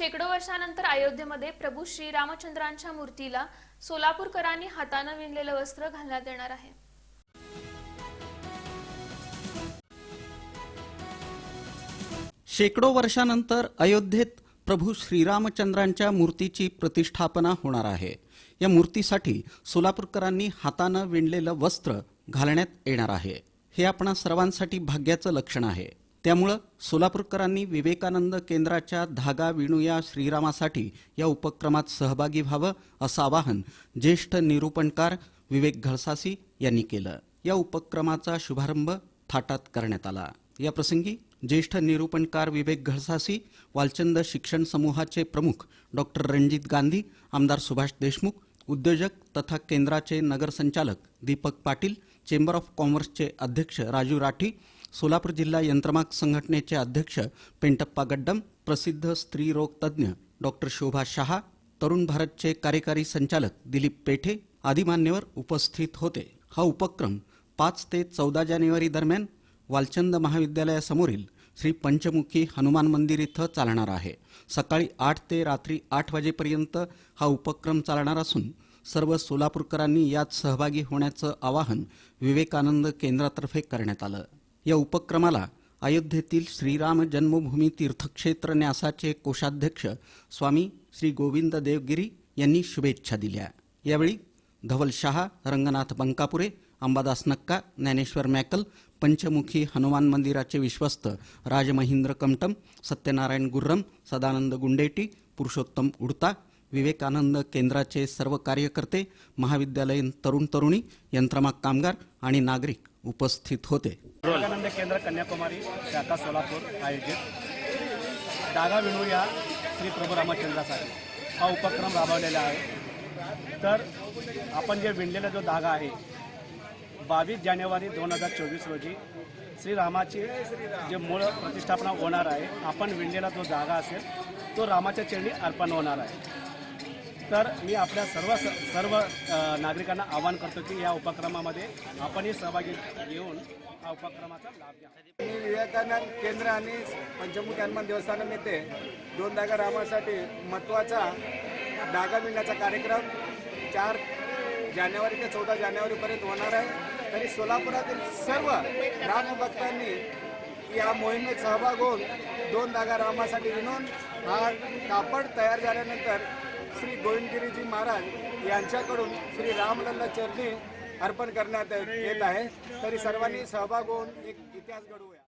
शेकडो वर्षानंतर अयोध्येमध्ये प्रभू श्रीरामचंद्रांच्या मूर्तीला सोलापूरकरांनी हातानं विणलेलं वस्त्र घालण्यात येणार आहे. शेकडो वर्षानंतर अयोध्येत प्रभू श्रीरामचंद्रांच्या मूर्तीची प्रतिष्ठापना होणार आहे. या मूर्तीसाठी सोलापूरकरांनी हातानं विणलेलं वस्त्र घालण्यात येणार आहे. हे आपणा सर्वांसाठी भाग्याचं लक्षण आहे. त्यामुळं सोलापूरकरांनी विवेकानंद केंद्राच्या धागा विणूया श्रीरामासाठी या उपक्रमात सहभागी व्हावं असं आवाहन ज्येष्ठ निरूपणकार विवेक घळसासी यांनी केलं. या उपक्रमाचा शुभारंभ थाटात करण्यात आला. या प्रसंगी ज्येष्ठ निरूपणकार विवेक घळसासी वालचंद शिक्षण समूहाचे प्रमुख डॉक्टर रणजित गांधी आमदार सुभाष देशमुख उद्योजक तथा केंद्राचे नगरसंचालक दीपक पाटील चेंबर ऑफ कॉमर्सचे अध्यक्ष राजू राठी सोलापूर जिल्हा यंत्रमाग संघटनेचे अध्यक्ष पेंटप्पा गड्डम प्रसिद्ध स्त्रीरोग तज्ज्ञ डॉक्टर शोभा शहा तरुण भारतचे कार्यकारी संचालक दिलीप पेठे आदी मान्यवर उपस्थित होते. हा उपक्रम पाच ते चौदा जानेवारी दरम्यान वालचंद महाविद्यालयासमोरील श्री पंचमुखी हनुमान मंदिर इथं चालणार आहे. सकाळी आठ ते रात्री आठ वाजेपर्यंत हा उपक्रम चालणार असून सर्व सोलापूरकरांनी यात सहभागी होण्याचं आवाहन विवेकानंद केंद्रातर्फे करण्यात आलं. या उपक्रमाला अयोध्येतील श्रीराम जन्मभूमी तीर्थक्षेत्र न्यासाचे कोषाध्यक्ष स्वामी श्री गोविंद देवगिरी यांनी शुभेच्छा दिल्या. यावेळी धवल शहा रंगनाथ बंकापुरे अंबादास नक्का ज्ञानेश्वर मॅकल पंचमुखी हनुमान मंदिराचे विश्वस्त राजमहिंद्र कमटम सत्यनारायण गुर्रम सदानंद गुंडेटी पुरुषोत्तम उडता विवेकानंद केंद्राचे सर्व कार्यकर्ते महाविद्यालयीन तरुण तरुणी यंत्रमाग कामगार आणि नागरिक. उपस्थित होते. विवेकानंद केंद्र कन्याकुमारी शाखा सोलापूर आयोजित डागा विणूया श्री प्रभू रामचंद्रासाठी हा उपक्रम राबवलेला आहे. तर आपण जे विणलेला जो धागा आहे बावीस जानेवारी दोन हजार चोवीस रोजी श्रीरामाची जे मूळ प्रतिष्ठापना होणार आहे आपण विणलेला जो धागा असेल तो रामाच्या चरणी अर्पण होणार आहे. तर मी आपल्या सर्व सर्व नागरिकांना आवाहन करतो की या उपक्रमामध्ये आपणही सहभागी घेऊन हा उपक्रमाचा लाभ घ्या. मी विवेकानंद केंद्र आणि पंचमुखी हनुमान देवस्थानामध्ये दोन धागा रामासाठी महत्त्वाचा धागा मिळण्याचा कार्यक्रम चार जानेवारी ते चौदा जानेवारीपर्यंत होणार आहे. तरी सोलापुरातील सर्व रामभक्तांनी या मोहिमेत सहभाग होऊन दोन धागा रामासाठी विणून हा कापड तयार झाल्यानंतर श्री गोविंदगिरीजी महाराज यांच्याकडून श्री रामलल्ला चरणी अर्पण करण्यात येत आहे. तरी सर्वांनी सहभाग होऊन एक इतिहास घडवूया.